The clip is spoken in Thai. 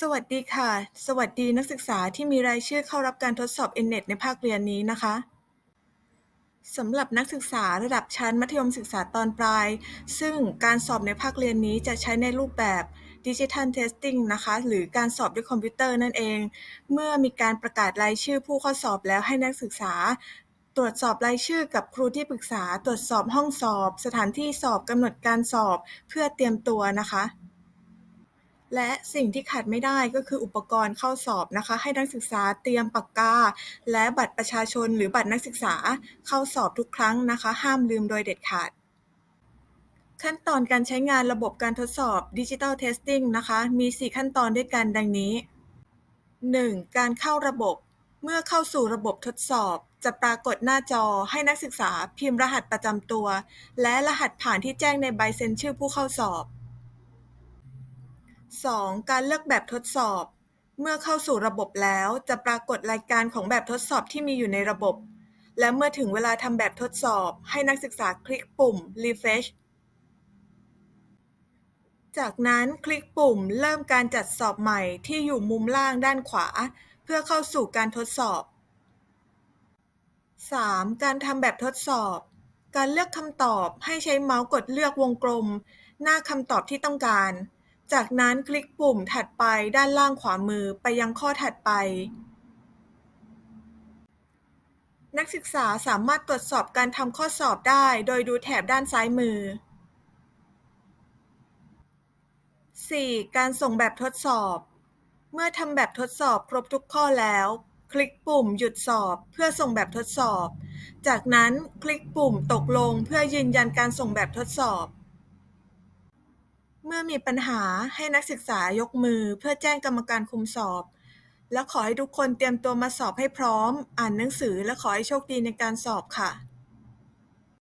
สวัสดีค่ะ สวัสดีนักศึกษาที่มีรายชื่อเข้ารับการทดสอบ Nnet ในภาคเรียนนี้นะคะสำหรับนักศึกษาระดับชั้นมัธยมศึกษาตอนปลาย ซึ่งการสอบในภาคเรียนนี้จะใช้ในรูปแบบ Digital Testing นะคะ หรือการสอบด้วยคอมพิวเตอร์นั่นเอง เมื่อมีการประกาศรายชื่อผู้เข้าสอบแล้วให้นักศึกษา ตรวจสอบรายชื่อกับครูที่ปรึกษา ตรวจสอบห้องสอบ สถานที่สอบกำหนดการสอบเพื่อเตรียมตัวนะคะ และสิ่งที่ขาดไม่ได้ก็คืออุปกรณ์เข้าสอบนะคะ ให้นักศึกษาเตรียมปากกา และบัตรประชาชนหรือบัตรนักศึกษาเข้าสอบทุกครั้งนะคะ ห้ามลืมโดยเด็ดขาด ขั้นตอนการใช้งานระบบการทดสอบ Digital Testing นะคะ มี 4 ขั้นตอนด้วยกันดังนี้ 1. การเข้าระบบ เมื่อเข้าสู่ระบบทดสอบ จะปรากฏหน้าจอให้นักศึกษาพิมพ์รหัสประจำตัว และรหัสผ่านที่แจ้งในใบเซ็นชื่อผู้เข้าสอบ 2. การเลือกแบบทดสอบ เมื่อเข้าสู่ระบบแล้วจะปรากฏรายการของแบบทดสอบที่มีอยู่ในระบบ และเมื่อถึงเวลาทำแบบทดสอบ ให้นักศึกษาคลิกปุ่ม Refresh จากนั้นคลิกปุ่มเริ่มการจัดสอบใหม่ที่อยู่มุมล่างด้านขวา เพื่อเข้าสู่การทดสอบ 3. การทำแบบทดสอบ การเลือกคำตอบให้ใช้เมาส์กดเลือกวงกลม หน้าคำตอบที่ต้องการ จากนั้นคลิกปุ่มถัดไปด้านล่างขวามือไปยังข้อถัดไป นักศึกษาสามารถตรวจสอบการทำข้อสอบได้โดยดูแถบด้านซ้ายมือ 4. การส่งแบบทดสอบ เมื่อทำแบบทดสอบครบทุกข้อแล้ว คลิกปุ่มหยุดสอบเพื่อส่งแบบทดสอบ จากนั้นคลิกปุ่มตกลงเพื่อยืนยันการส่งแบบทดสอบ มื่อมีปัญหาให้นักศึกษายกมือเพื่อแจ้งกรรมการคุมสอบ และขอให้ทุกคนเตรียมตัวมาสอบให้พร้อม อ่านหนังสือ และขอให้โชคดีในการสอบค่ะ